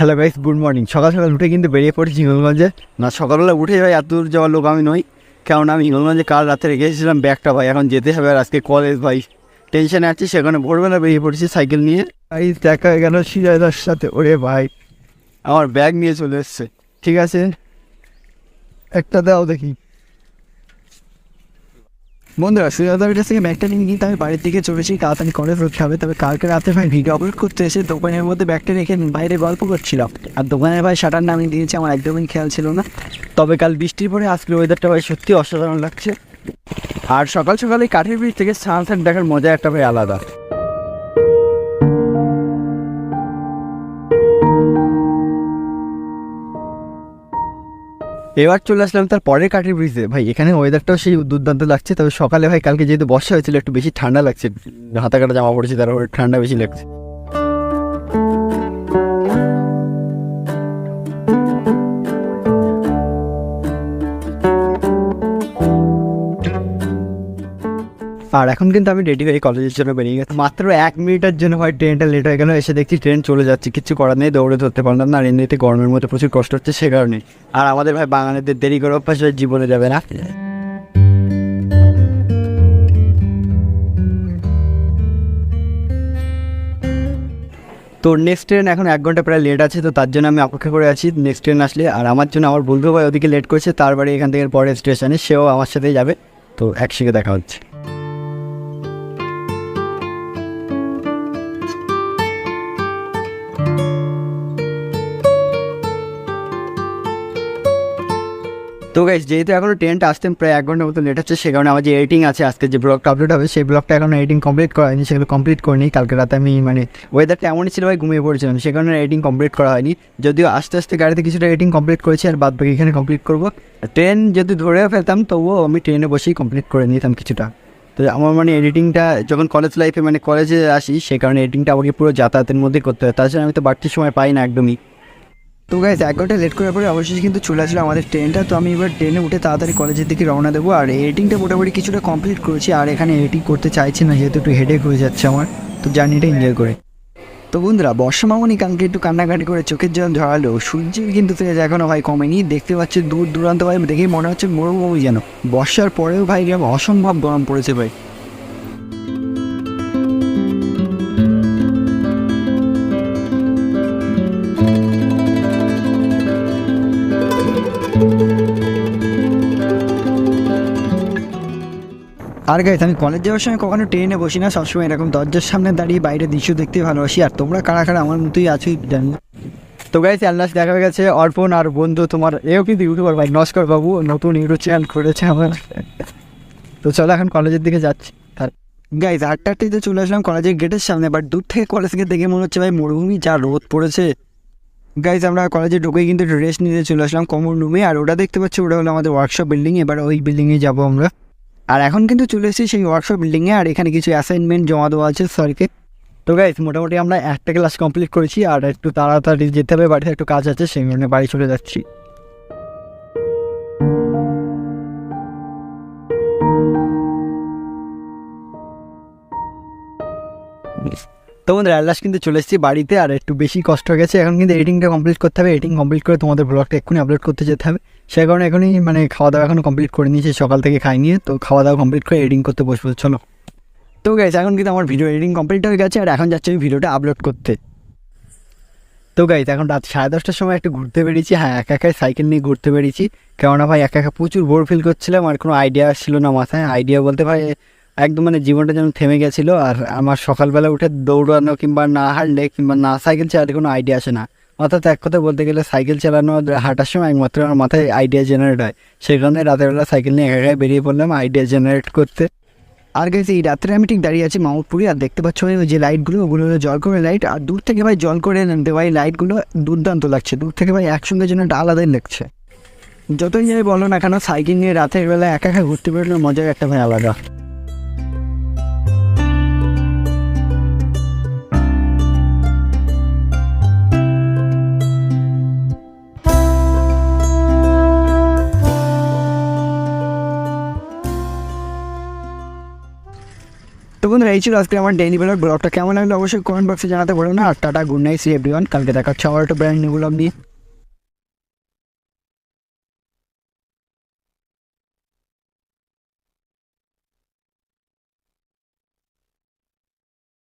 Hello guys good morning সকাল সকাল উঠে কিন্তু বেরিয়ে পড়েছি হিঙ্গলগঞ্জে না সকালবেলা উঠে ভাই এত দূর যাওয়ার লোক আমি নই। কেননা আমি হিঙ্গলগঞ্জে কাল রাতে রেখে এসেছিলাম ব্যাগটা ভাই। এখন যেতে হবে আর আজকে কলেজ ভাই। টেনশনে আছি সেখানে ভোরবেলা বেরিয়ে পড়েছি সাইকেল নিয়ে। ভাই দেখা হয়ে গেল সিরাজার সাথে। ওরে ভাই। আমার ব্যাগ নিয়ে চলে এসছে। ঠিক আছে? একটা দাও দেখি। বন্ধুরা, সুজাতার থেকে ব্যাগটা নিয়ে কিন্তু আমি বাড়ির দিকে চলেছি তাড়াতাড়ি কলেজ উঠতে হবে তবে কালকে রাতে ভাই ভিডিও আপলোড করতে এসে দোকানের মধ্যে ব্যাগটা রেখে বাইরে গল্প করছিলাম। আর দোকানের ভাই শাটার নামিয়ে দিয়েছে, আমার একদমই খেয়াল ছিল না। তবে কাল বৃষ্টির পরে আজকের ওয়েদারটা ভাই সত্যি অসাধারণ লাগছে। আর সকাল সকালে কাঠের ব্রিজ থেকে সানসেট দেখার মজা একটা ভাই আলাদা। এবার চলে আসলাম তার পরের কাঠের ব্রিজে ভাই, এখানে ওয়েদারটাও সেই দুর্দান্ত লাগছে, তবে সকালে ভাই, কালকে যেহেতু বর্ষা হয়েছিল, একটু বেশি ঠান্ডা লাগছে। হাতা কাটা জামা পড়েছি তার ঠান্ডা বেশি লাগছে। আর এখন কিন্তু আমি রেডি হয়ে কলেজের জন্য বেরিয়ে গেছি। মাত্র এক মিনিটের জন্য ভাই ট্রেনটা লেট হয়ে গেল, এসে দেখছি ট্রেন চলে যাচ্ছে। কিছু করার নেই, দৌড়ে ধরতে পারলাম না, আর এমনিতে গরমের মধ্যে প্রচুর কষ্ট হচ্ছে সে কারণে। আর আমাদের ভাই বাঙালিদের দেরি করে অভ্যাস হয়ে জীবনে যাবে না। তো নেক্সট ট্রেন এখন এক ঘণ্টা প্রায় লেট আছে, তো তার জন্য আমি অপেক্ষা করে আছি নেক্সট ট্রেন আসলে। আর আমার জন্য আমার বন্ধু ভাই ওদিকে লেট করেছে, তার বাড়ি এখান থেকে পরের স্টেশনে সেও আমার সাথেই যাবে। তো একসাথে দেখা হচ্ছে। তো গাইজ যেহেতু এখনও ট্রেনটা আসতে প্রায় এক ঘণ্টার মতো লেট হচ্ছে, সে কারণে আমার যে এডিটিং আছে আজকে, যে ব্লগটা আপলোড হবে, সেই ব্লগটা এখনও এডিটিং কমপ্লিট করা হয়নি, সেগুলো কমপ্লিট করিনি। কালকে রাতে আমি মানে ওয়েদারটা এমনই ছিল ভাই, ঘুমিয়ে পড়েছিলাম, সে কারণে এডিটিং কমপ্লিট করা হয়নি। যদিও আস্তে আস্তে গাড়িতে কিছুটা এডিটিং কমপ্লিট করেছি, আর বাদ বাকি এখানে কমপ্লিট করব। ট্রেন যদি ধরেও ফেলতাম, তবুও আমি ট্রেনে বসেই কমপ্লিট করে নিতাম কিছুটা। তো আমার মানে এডিটিংটা যখন কলেজ লাইফে মানে কলেজে আসি, সে কারণে এডিটিংটা আমাকে পুরো যাতায়াতের মধ্যে করতে হয়। তাছাড়া আমি তো বাড়তি সময় পাই না একদমই। তো গাইজ এক ঘণ্টা লেট করার পরে অবশেষে কিন্তু চলে আসলো আমাদের ট্রেনটা তো আমি এবার ট্রেনে উঠে তাড়াতাড়ি কলেজের দিকে রওনা দেবো। আর এডিটিংটা মোটামুটি কিছুটা কমপ্লিট করেছি, আর এখানে এডিটিং করতে চাইছি না, যেহেতু একটু হেডেক হয়ে যাচ্ছে আমার। তো জার্নিটা এনজয় করে। তো বন্ধুরা, বর্ষা মামনি কালকে একটু কান্নাকাটি করে চোখের জল ঝরালো। সূর্যের কিন্তু তেজ এখনও ভাই কমেনি। দেখতে পাচ্ছি দূর দূরান্ত ভাই, দেখেই মনে হচ্ছে মরুভূমি যেন। বর্ষার পরেও ভাই অসম্ভব গরম পড়েছে ভাই। আর গাইজ আমি কলেজ যাওয়ার সময় কখনো ট্রেনে বসি না, সবসময় এরকম দরজার সামনে দাঁড়িয়ে বাইরে দৃশ্য দেখতে ভালোবাসি। আর তোমরা কারা কারা আমার মতোই আছোই জানি তো গাইজ আল্লাহ দেখা হয়ে গেছে অর্পণ আর বন্ধু, তোমার এও কিন্তু ইউটিউবার ভাই, নস্কর বাবু, নতুন ইউটিউব চ্যানেল করেছে আমার। তো চলো এখন কলেজের দিকে যাচ্ছি। গাইজ আটটা আটটাতে চলে আসলাম কলেজের গেটের সামনে বাট দূর থেকে কলেজকে দেখে মনে হচ্ছে ভাই মরুভূমি, যা রোদ পড়েছে। গাইজ আমরা কলেজে ঢুকেই কিন্তু রেস্ট নিতে চলে আসলাম কমন রুমে আর ওটা দেখতে পাচ্ছি, ওটা হলো আমাদের ওয়ার্কশপ বিল্ডিং এবার ওই বিল্ডিংয়ে যাব আমরা। আর এখন কিন্তু চলে এসেছি সেই ওয়ার্কশপ বিল্ডিংয়ে আর এখানে কিছু অ্যাসাইনমেন্ট জমা দেওয়া আছে স্যারকে। তো গাইজ মোটামুটি আমরা একটা ক্লাস কমপ্লিট করেছি, আর একটু তাড়াতাড়ি যেতে হবে, বাড়িতে একটু কাজ আছে, সেই জন্য বাড়ি চলে যাচ্ছি। তো বন্ধুরা অ্যালাস কিন্তু চলে এসেছি বাড়িতে, আর একটু বেশি কষ্ট হয়ে গেছে। এখন কিন্তু এডিটিংটা কমপ্লিট করতে হবে এডিটিং কমপ্লিট করে তোমাদের ব্লগটা এক্ষুনি আপলোড করতে যেতে হবে। সেই কারণে এখনই মানে খাওয়া দাওয়া এখনও কমপ্লিট করে নিয়েছি, সকাল থেকে খাই নিয়ে। তো খাওয়া দাওয়া কমপ্লিট করে এডিটিং করতে বসবো, চলো। তো গাইজ এখন কিন্তু আমার ভিডিও এডিটিং কমপ্লিট হয়ে গেছে, আর এখন যাচ্ছে আমি ভিডিওটা আপলোড করতে। তো গাইজ এখন রাত সাড়ে দশটার সময় একটু ঘুরতে বেরিয়েছি। হ্যাঁ একা একাই সাইকেল নিয়ে ঘুরতে বেরিয়েছি। কেননা ভাই, একা একা প্রচুর বোর ফিল করছিলাম, আর কোনো আইডিয়া ছিল না মাথায়। আইডিয়া বলতে ভাই, একদম মানে জীবনটা যেন থেমে গেছিল, আর আমার সকালবেলা উঠে দৌড়ানো কিংবা না হাঁটলে কিংবা না সাইকেল চালালে কোনো আইডিয়া আসে না। অর্থাৎ এক কথা বলতে গেলে সাইকেল চালানো, হাঁটার সময় একমাত্র আমার মাথায় আইডিয়া জেনারেট হয়। সেই কারণে রাতেরবেলা সাইকেল নিয়ে একা বেরিয়ে পড়লাম আইডিয়া জেনারেট করতে। আর গেছি এই রাত্রে আমি ঠিক দাঁড়িয়ে আছি মামুদপুরি, আর দেখতে পাচ্ছ ওই যে লাইটগুলো ওগুলো হলো জল করে লাইট আর দূর থেকে ভাই জল করে আনতে ভাই লাইটগুলো দুর্দান্ত লাগছে। দূর থেকে ভাই একসঙ্গে যেন একটা আলাদাই লাগছে। যতই যাই বলো না কেন, সাইকেল নিয়ে রাতের বেলা একা একা ঘুরতে বেরোনোর মজাই একটা ভাই আলাদা। তো বন্ধুরা, এই ছিল আজকে আমার ডেইলি ব্লগ ব্লগটা কেমন লাগল অবশ্যই কমেন্ট বক্সে জানাতে পারো না। আর tata good night see everyone কালকে দেখা হচ্ছে আবার একটা ব্র্যান্ড নিউ ব্লগ নিয়ে।